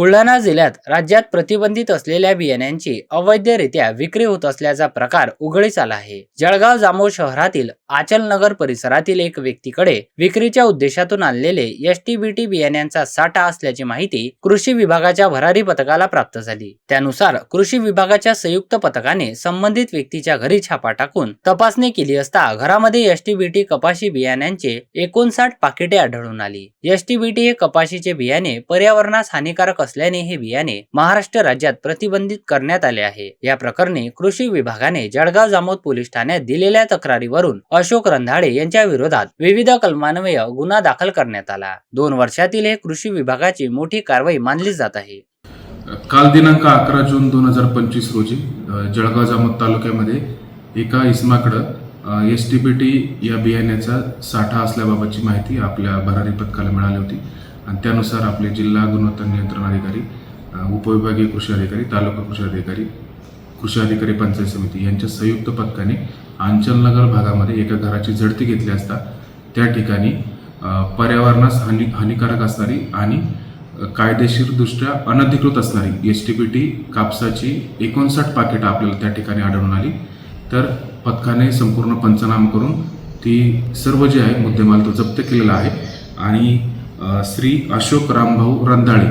बुलढाणा जिल्ह्यात राज्यात प्रतिबंधित असलेल्या बियाण्यांची अवैधरित्या विक्री होत असल्याचा प्रकार उघडीस आला आहे. जळगाव जामोद शहरातील आचलनगर परिसरातील एक व्यक्तीकडे विक्रीच्या उद्देशातून आणलेले एसटीबीटी बियाण्यांचा साठा असल्याची माहिती कृषी विभागाच्या भरारी पथकाला प्राप्त झाली. त्यानुसार कृषी विभागाच्या संयुक्त पथकाने संबंधित व्यक्तीच्या घरी छापा टाकून तपासणी केली असता घरामध्ये एसटीबीटी कपाशी बियाण्यांचे एकोणसाठ पाकिटे आढळून आली. एसटीबीटी हे कपाशीचे बियाणे पर्यावरणास हानिकारक असल्याने हे बियाणे महाराष्ट्र राज्यात प्रतिबंधित करण्यात आले आहे. या प्रकरणी कृषी विभागाने जळगाव जामोद पोलीस ठाण्यात दिलेल्या तक्रारीवरून अशोक रंधाडे यांच्या विरोधात विविध कलमान्वय गुन्हा दाखल करण्यात आला. दोन वर्षातील हे कृषी विभागाची मोठी कारवाई मानली जात आहे. काल दिनांक अकरा जून दोन हजार पंचवीस रोजी जळगाव जामोद तालुक्यामध्ये एका इसमाकडं एस टी पी टी या बियाण्याचा साठा असल्याबाबतची माहिती आपल्या भरारी पथकाला मिळाली होती. आणि त्यानुसार आपले जिल्हा गुणवत्ता नियंत्रण अधिकारी उपविभागीय कृषी अधिकारी तालुका कृषी अधिकारी कृषी अधिकारी पंचायत समिती यांच्या संयुक्त पथकाने आंचलनगर भागामध्ये एका घराची झडती घेतली असता त्या ठिकाणी पर्यावरणास हानी हानिकारक असणारी आणि कायदेशीरदृष्ट्या अनधिकृत असणारी एस टी पी टी कापसाची एकोणसाठ पाकिटं आपल्याला त्या ठिकाणी आढळून आली. तर पथकाने संपूर्ण पंचनामा करून ती सर्व जे आहे मुद्देमाल तो जप्त केलेला आहे आणि श्री अशोक रामभाऊ रंधाळे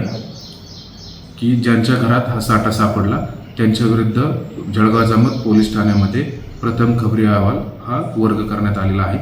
की ज्यांच्या घरात हा साठा सापडला त्यांच्या विरुद्ध जळगाव जामत पोलीस ठाण्यामध्ये प्रथम खबरी अहवाल हा वर्ग करण्यात आलेला आहे.